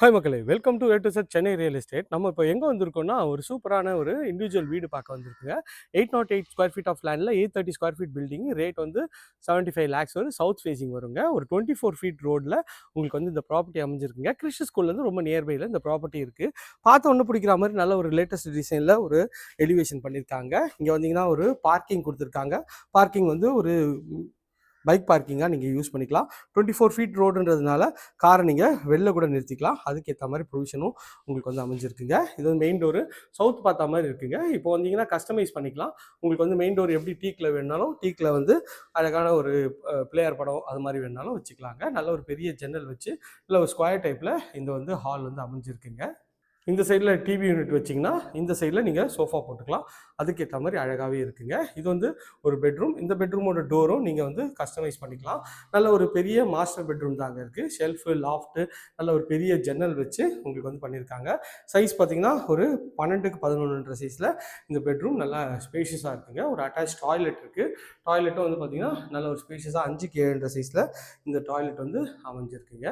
Hi மக்களே welcome to A to Z Chennai real estate நம்ம இப்போ எங்கே வந்திருக்கோம்னா ஒரு சூப்பரான ஒரு இண்டிவிஜுவல் வீடு பார்க்க வந்திருக்குங்க. Eight nought eight square feet of லேண்டில் eight thirty square feet building rate வந்து செவன்ட்டி ஃபைவ் லேக்ஸ் வரும் சவுத் ஃபேசிங் வருங்க. ஒரு டுவெண்ட்டி ஃபோர் ஃபீட் ரோடில் உங்களுக்கு வந்து இந்த ப்ராப்பர்ட்டி அமைஞ்சிருக்குங்க. கிறிஸ்டி ஸ்கூல்லேருந்து ரொம்ப நியர்பையில் இந்த ப்ராப்பர்ட்டி இருக்குது பார்த்து ஒன்று பிடிக்கிற மாதிரி நல்ல ஒரு லேட்டஸ்ட் டிசைனில் ஒரு எலிவேஷன் பண்ணியிருக்காங்க இங்கே வந்தீங்கன்னா ஒரு பார்க்கிங் கொடுத்துருக்காங்க. பார்க்கிங் வந்து ஒரு பைக் பார்க்கிங்காக நீங்கள் யூஸ் பண்ணிக்கலாம். டுவெண்ட்டி ஃபோர் ஃபீட் ரோடுன்றதுனால காரை நீங்கள் வெளில கூட நிறுத்திக்கலாம். அதுக்கேற்ற மாதிரி ப்ரொவிஷனும் உங்களுக்கு வந்து அமைஞ்சிருக்குங்க. இது வந்து மெயின் டோரு சவுத் பார்த்த மாதிரி இருக்குங்க. இப்போ வந்தீங்கன்னா கஸ்டமைஸ் பண்ணிக்கலாம். உங்களுக்கு வந்து மெயின் டோர் எப்படி டீக்கில் வேணாலும் டீக்கில் வந்து அழகான ஒரு பிளேயர் படம் அது மாதிரி வேணாலும் வச்சுக்கலாங்க. நல்ல ஒரு பெரிய ஜன்னல் வச்சு இல்லை ஒரு ஸ்கொயர் டைப்பில் இந்த வந்து ஹால் வந்து அமைஞ்சிருக்குங்க. இந்த சைடில் டிவி யூனிட் வச்சிங்கன்னா இந்த சைடில் நீங்கள் சோஃபா போட்டுக்கலாம். அதுக்கேற்ற மாதிரி அழகாகவே இருக்குங்க. இது வந்து ஒரு பெட்ரூம் இந்த பெட்ரூமோட டோரும் நீங்கள் வந்து கஸ்டமைஸ் பண்ணிக்கலாம். நல்ல ஒரு பெரிய மாஸ்டர் பெட்ரூம் தாங்க இருக்குது ஷெல்ஃபு லாஃப்ட்டு நல்ல ஒரு பெரிய ஜன்னல் வச்சு உங்களுக்கு வந்து பண்ணியிருக்காங்க சைஸ் பார்த்தீங்கன்னா ஒரு பன்னெண்டுக்கு பதினொன்றுன்ற சைஸில் இந்த பெட்ரூம் நல்லா ஸ்பேஷியஸாக இருக்குங்க. ஒரு அட்டாச் டாய்லெட் இருக்குது டாய்லெட்டும் வந்து பார்த்தீங்கன்னா நல்ல ஒரு ஸ்பேஷியஸாக அஞ்சுக்கு ஏழுன்ற சைஸில் இந்த டாய்லெட் வந்து அமைஞ்சிருக்குங்க.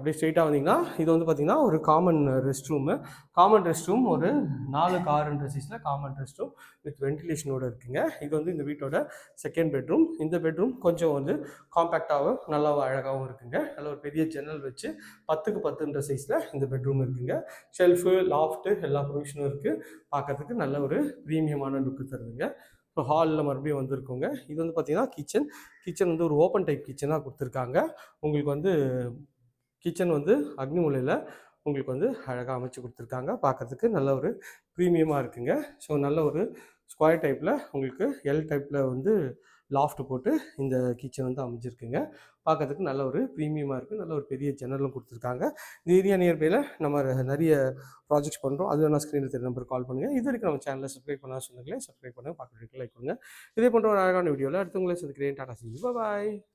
அப்படியே ஸ்ட்ரெயிட்டாக வந்தீங்கன்னா இது வந்து பார்த்தீங்கன்னா ஒரு common rest room common rest room ஒரு நாலு கார்ன்ற சைஸில் காமன் ரெஸ்ட் ரூம் வித் வென்டிலேஷனோடு இருக்குங்க. இது வந்து இந்த வீட்டோட செகண்ட் பெட்ரூம் இந்த பெட்ரூம் கொஞ்சம் வந்து காம்பேக்டாகவும் நல்லா அழகாகவும் இருக்குங்க. நல்ல ஒரு பெரிய ஜன்னல் வச்சு பத்துக்கு பத்துன்ற சைஸில் இந்த பெட்ரூம் இருக்குங்க. ஷெல்ஃபு லாஃப்ட்டு எல்லா ப்ரொவிஷனும் இருக்குது பார்க்கறதுக்கு நல்ல ஒரு ப்ரீமியமான லுக்கு தருதுங்க. இப்போ ஹாலில் மறுபடியும் வந்திருக்கோங்க. இது வந்து பார்த்தீங்கன்னா கிச்சன் கிச்சன் வந்து ஒரு ஓப்பன் டைப் கிச்சனாக கொடுத்துருக்காங்க. உங்களுக்கு வந்து கிச்சன் வந்து அக்னி மூலையில் உங்களுக்கு வந்து அழகாக அமைச்சு கொடுத்துருக்காங்க. பார்க்கறதுக்கு நல்ல ஒரு ப்ரீமியமாக இருக்குங்க. ஸோ நல்ல ஒரு ஸ்கொயர் டைப்பில் உங்களுக்கு எல் டைப்பில் வந்து லாஃப்ட் போட்டு இந்த கிச்சன் வந்து அமைஞ்சிருக்குங்க. பார்க்கறதுக்கு நல்ல ஒரு ப்ரீமியமாக இருக்குது நல்ல ஒரு பெரிய ஜன்னலும் கொடுத்துருக்காங்க. இந்த ஏரியா நியர்பையில் நம்ம நிறைய ப்ராஜெக்ட்ஸ் பண்ணுறோம் அது நான் ஸ்க்ரீனில் தெரிய நம்பர் கால் பண்ணுங்கள் இது வரைக்கும் நம்ம சேனலில் சப்ஸ்கிரைப் பண்ணால் சொன்னீங்களே சப்ஸ்கிரைப் பண்ணுங்கள் பார்க்குறதுக்கு லைக் பண்ணுங்கள் இதே போன்ற ஒரு அழகான வீடியோவில் அடுத்தவங்களே சந்திக்கிறேன். டாடா சி பாய்